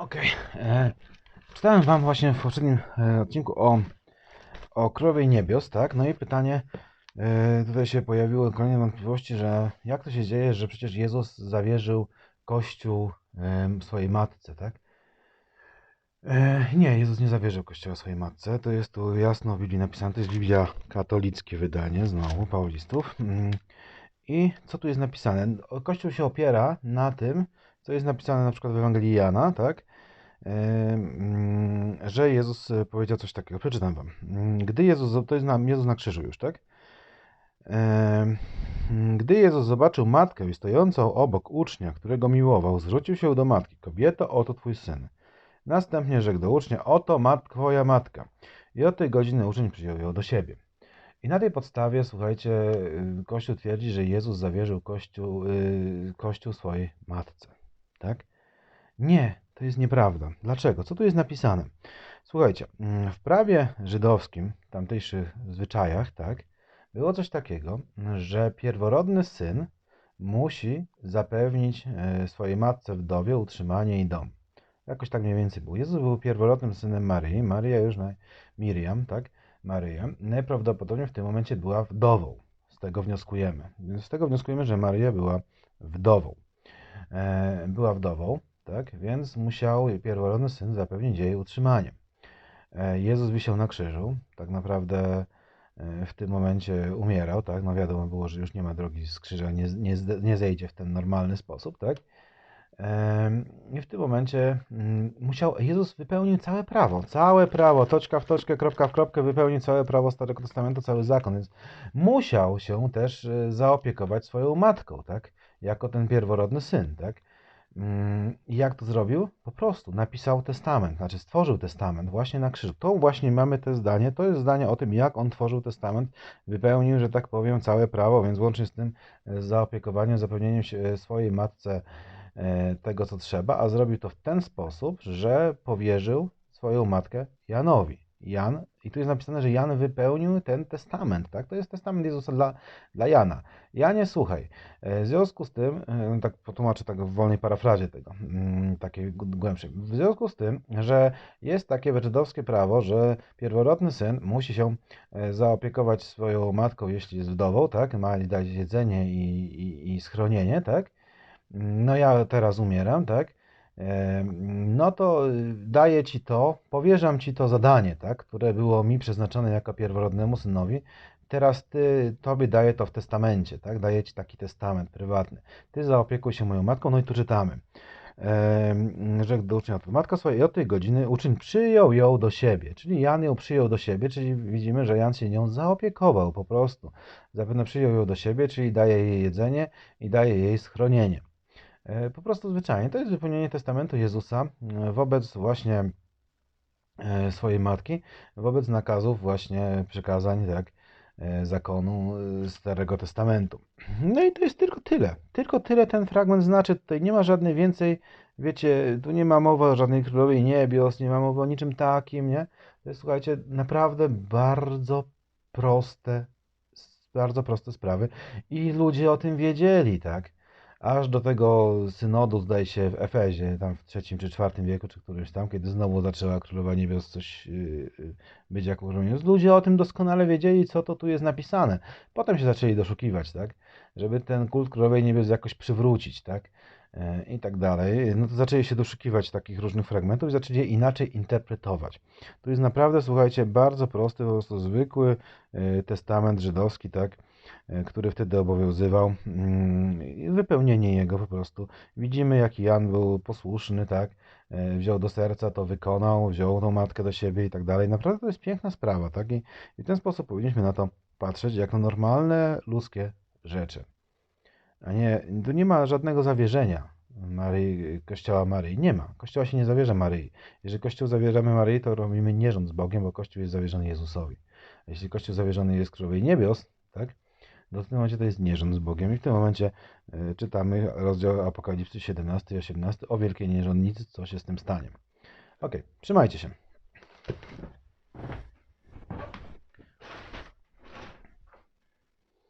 Okej. e, Czytałem Wam właśnie w poprzednim e, odcinku o, o Królowej Niebios, tak? No i pytanie, e, tutaj się pojawiły kolejne wątpliwości, że jak to się dzieje, że przecież Jezus zawierzył Kościół em, swojej matce, tak? E, Nie, Jezus nie zawierzył Kościoła swojej matce. To jest tu jasno w Biblii napisane. To jest Biblia katolickie wydanie, znowu, Paulistów. Mm. I co tu jest napisane? Kościół się opiera na tym, co jest napisane na przykład w Ewangelii Jana, tak? Em, że Jezus e, powiedział coś takiego. Przeczytam wam. Mm, Gdy Jezus, to jest na, Jezus na krzyżu już, tak? Em, Gdy Jezus zobaczył matkę stojącą obok ucznia, którego miłował, zwrócił się do matki. Kobieto, oto twój syn. Następnie rzekł do ucznia, oto mat, twoja matka. I od tej godziny uczeń przyjął ją do siebie. I na tej podstawie, słuchajcie, y, Kościół twierdzi, że Jezus zawierzył Kościół, y, Kościół swojej matce. Tak? Nie, to jest nieprawda. Dlaczego? Co tu jest napisane? Słuchajcie, mm, w prawie żydowskim, tamtejszych zwyczajach, tak, było coś takiego, że pierworodny syn musi zapewnić e, swojej matce wdowie utrzymanie i dom. Jakoś tak mniej więcej było. Jezus był pierworodnym synem Maryi, Maria już na Miriam, tak? Maryja najprawdopodobniej w tym momencie była wdową. Z tego wnioskujemy. Z tego wnioskujemy, że Maria była wdową. E, była wdową, tak? Więc musiał pierworodny syn zapewnić jej utrzymanie. E, Jezus wisiał na krzyżu, tak naprawdę e, w tym momencie umierał, tak? No wiadomo było, że już nie ma drogi z krzyża, nie, nie, nie zejdzie w ten normalny sposób, tak? I w tym momencie mm, musiał, Jezus wypełnił całe prawo, całe prawo, toczka w toczkę, kropka w kropkę, wypełnił całe prawo Starego Testamentu, cały zakon, więc musiał się też e, zaopiekować swoją matką, tak? Jako ten pierworodny syn, tak? Mm, I jak to zrobił? Po prostu napisał testament, znaczy stworzył testament właśnie na krzyżu. To właśnie mamy te zdanie, to jest zdanie o tym, jak on tworzył testament, wypełnił, że tak powiem, całe prawo, więc łącznie z tym e, zaopiekowaniem, zapewnieniem e, swojej matce e, tego, co trzeba, a zrobił to w ten sposób, że powierzył swoją matkę Janowi. Jan, i tu jest napisane, że Jan wypełnił ten testament, tak? To jest testament Jezusa dla, dla Jana. Janie, słuchaj, e, w związku z tym, e, tak potłumaczę tak w wolnej parafrazie tego, mm, takiej głębszej. W związku z tym, że jest takie żydowskie prawo, że pierworodny syn musi się e, zaopiekować swoją matką, jeśli jest wdową, tak? Ma dać jedzenie i, i, i schronienie, tak? No ja teraz umieram, tak? No to y, daję ci to, powierzam ci to zadanie, tak? Które było mi przeznaczone jako pierworodnemu synowi. Teraz ty, tobie daję to w testamencie, tak? Daję ci taki testament prywatny. Ty zaopiekuj się moją matką, no i tu czytamy. E, Rzekł do ucznia, matka swoja i od tej godziny uczeń przyjął ją do siebie, czyli Jan ją przyjął do siebie, czyli widzimy, że Jan się nią zaopiekował po prostu. Zapewne przyjął ją do siebie, czyli daje jej jedzenie i daje jej schronienie. E, Po prostu zwyczajnie. To jest wypełnienie testamentu Jezusa e, wobec właśnie e, swojej matki, wobec nakazów właśnie przykazań, tak, zakonu Starego Testamentu. No i to jest tylko tyle. Tylko tyle ten fragment znaczy. Tutaj nie ma żadnej więcej, wiecie, tu nie ma mowy o żadnej królowej niebios, nie ma mowy o niczym takim, nie? To jest, słuchajcie, naprawdę bardzo proste, bardzo proste sprawy i ludzie o tym wiedzieli, tak? Aż do tego synodu, zdaje się, w Efezie, tam w trzecim czy czwartym wieku, czy którymś tam, kiedy znowu zaczęła Królowa Niebios coś yy, być Królowa Niebios. Ludzie o tym doskonale wiedzieli, co to tu jest napisane. Potem się zaczęli doszukiwać, tak? Żeby ten kult Królowej Niebios jakoś przywrócić, tak? Yy, I tak dalej. No to zaczęli się doszukiwać takich różnych fragmentów i zaczęli je inaczej interpretować. Tu jest naprawdę, słuchajcie, bardzo prosty, po prostu zwykły yy, testament żydowski, tak? e, który wtedy obowiązywał, mm, wypełnienie jego po prostu. Widzimy, jaki Jan był posłuszny, tak? E, Wziął do serca, to wykonał, wziął tą matkę do siebie i tak dalej. Naprawdę to jest piękna sprawa, tak? I w ten sposób powinniśmy na to patrzeć, jak na normalne, ludzkie rzeczy. A nie, tu nie ma żadnego zawierzenia Maryi, Kościoła Maryi. Nie ma. Kościoła się nie zawierza Maryi. Jeżeli Kościół zawierzamy Maryi, to robimy nierząd z Bogiem, bo Kościół jest zawierzony Jezusowi. A jeśli Kościół zawierzony jest Królowej Niebios, tak? W tym momencie to jest nierząd z Bogiem i w tym momencie e, czytamy rozdział Apokalipsy 17 i 18 o wielkiej nierządnicy, co się z tym stanie. Ok, trzymajcie się.